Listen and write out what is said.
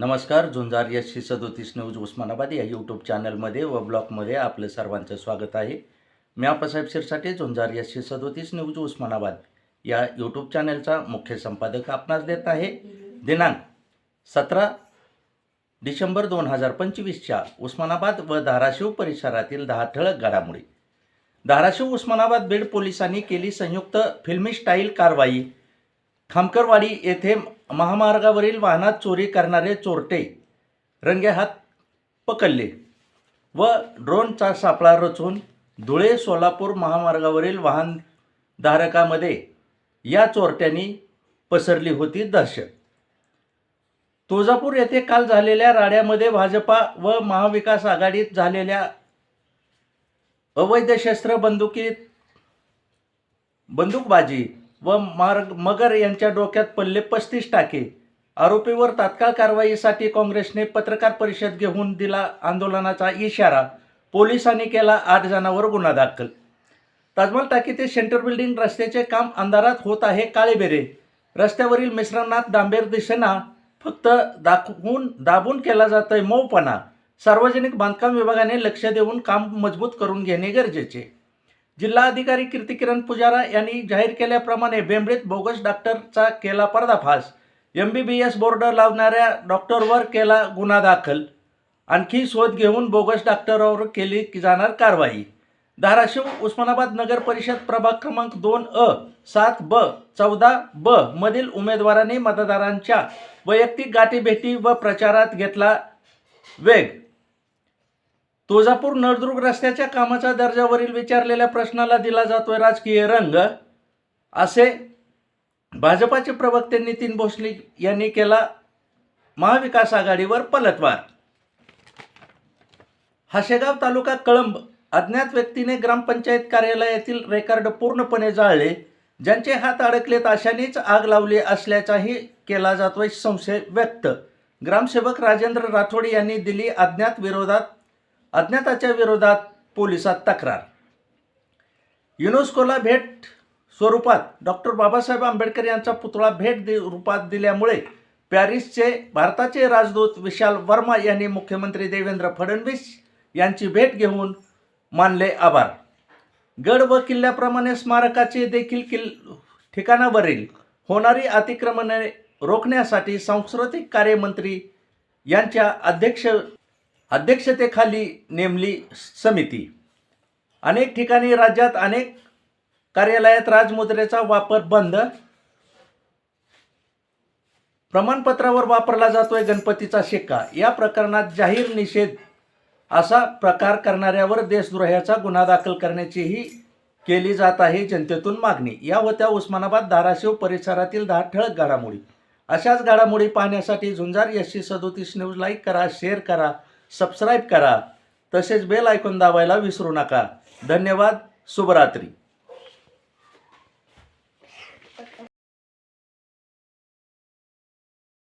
नमस्कार झुंजार यशशी सदोतीस न्यूज उस्मानाबाद या यूट्यूब चॅनलमध्ये व ब्लॉगमध्ये आपलं सर्वांचं स्वागत आहे. मी आप्पासाहेब शिरसाटे झुंजार यशशी सदोतीस न्यूज उस्मानाबाद या यूट्यूब चॅनलचा मुख्य संपादक आपणास देत आहे. दिनांक सतरा डिसेंबर दोन हजार पंचवीसच्या उस्मानाबाद व धाराशिव परिसरातील दहा ठळक घडामोडी. धाराशिव उस्मानाबाद बीड पोलिसांनी केली संयुक्त फिल्मी स्टाईल कारवाई. खामकरवाडी येथे महामार्गावरील वाहनात चोरी करणारे चोरटे रंगेहात पकडले व ड्रोनचा सापळा रचून धुळे सोलापूर महामार्गावरील वाहनधारकामध्ये या चोरट्यांनी पसरली होती दहशत. तुळजापूर येथे काल झालेल्या राड्यामध्ये भाजपा व महाविकास आघाडीत झालेल्या अवैध शस्त्र बंदुकीत बंदूकबाजी व मार्ग मगर यांच्या डोक्यात पडले पस्तीस टाके. आरोपीवर तात्काळ कारवाईसाठी काँग्रेसने पत्रकार परिषद घेऊन दिला आंदोलनाचा इशारा. पोलिसांनी केला आठ जणांवर गुन्हा दाखल. ताजमहल टाकी ते सेंटर बिल्डिंग रस्त्याचे काम अंधारात होत आहे काळेबेरे. रस्त्यावरील मिश्रणात डांबेर दिसेना फक्त दाखवून दाबून केला जातोय मऊपणा. सार्वजनिक बांधकाम विभागाने लक्ष देऊन काम मजबूत करून घेणे गरजेचे. जिल्हाधिकारी कीर्ती कीर्तिकिरण पुजारा यांनी जाहीर केल्याप्रमाणे बेंबळीत बोगस डॉक्टरचा केला पर्दाफाश. M B B S board लावणाऱ्या डॉक्टरवर केला गुन्हा दाखल. आणखी शोध घेऊन बोगस डॉक्टरवर केली जाणार कारवाई. धाराशिव उस्मानाबाद नगर परिषद प्रभाग क्रमांक दोन अ सात ब चौदा ब मधील उमेदवारांनी मतदारांच्या वैयक्तिक गाठीभेटी व प्रचारात घेतला वेग. तुळजापूर नळदुर्ग रस्त्याच्या कामाच्या दर्जावरील विचारलेल्या प्रश्नाला दिला जातोय राजकीय रंग. असे भाजपाचे प्रवक्ते नितीन भोसले यांनी केला महाविकास आघाडीवर पलटवार. हाशेगाव तालुका कळंब अज्ञात व्यक्तीने ग्रामपंचायत कार्यालयातील रेकॉर्ड पूर्णपणे जाळले. ज्यांचे हात अडकलेत अशानेच आग लावली असल्याचाही केला जातोय संशय व्यक्त. ग्रामसेवक राजेंद्र राठोड यांनी दिली अज्ञात विरोधात अज्ञाताच्या विरोधात पोलिसात तक्रार. युनेस्कोला भेट स्वरूपात डॉक्टर बाबासाहेब आंबेडकर यांचा पुतळा भेट दि रूपात दिल्यामुळे पॅरिसचे भारताचे राजदूत विशाल वर्मा यांनी मुख्यमंत्री देवेंद्र फडणवीस यांची भेट घेऊन मानले आभार. गड व किल्ल्याप्रमाणे स्मारकाचे देखील किल ठिकाणावरील होणारी अतिक्रमणे रोखण्यासाठी सांस्कृतिक कार्यमंत्री यांच्या अध्यक्ष अध्यक्षतेखाली नेमली समिती. अनेक ठिकाणी राज्यात अनेक कार्यालयात राजमुद्रेचा वापर बंद. प्रमाणपत्रावर वापरला जातोय गणपतीचा शिक्का. या प्रकरणात जाहीर निषेध असा प्रकार करणाऱ्यावर देशद्रोहाचा गुन्हा दाखल करण्याचीही केली जात आहे जनतेतून मागणी. या होत्या उस्मानाबाद धाराशिव परिसरातील दहा ठळक घडामोडी. अशाच घडामोडी पाहण्यासाठी झुंजार यशी सदोतीस न्यूज लाईक करा शेअर करा. सबस्क्राईब करा. तसेच बेल ऐकून दाबायला विसरू नका. धन्यवाद. शुभरात्री.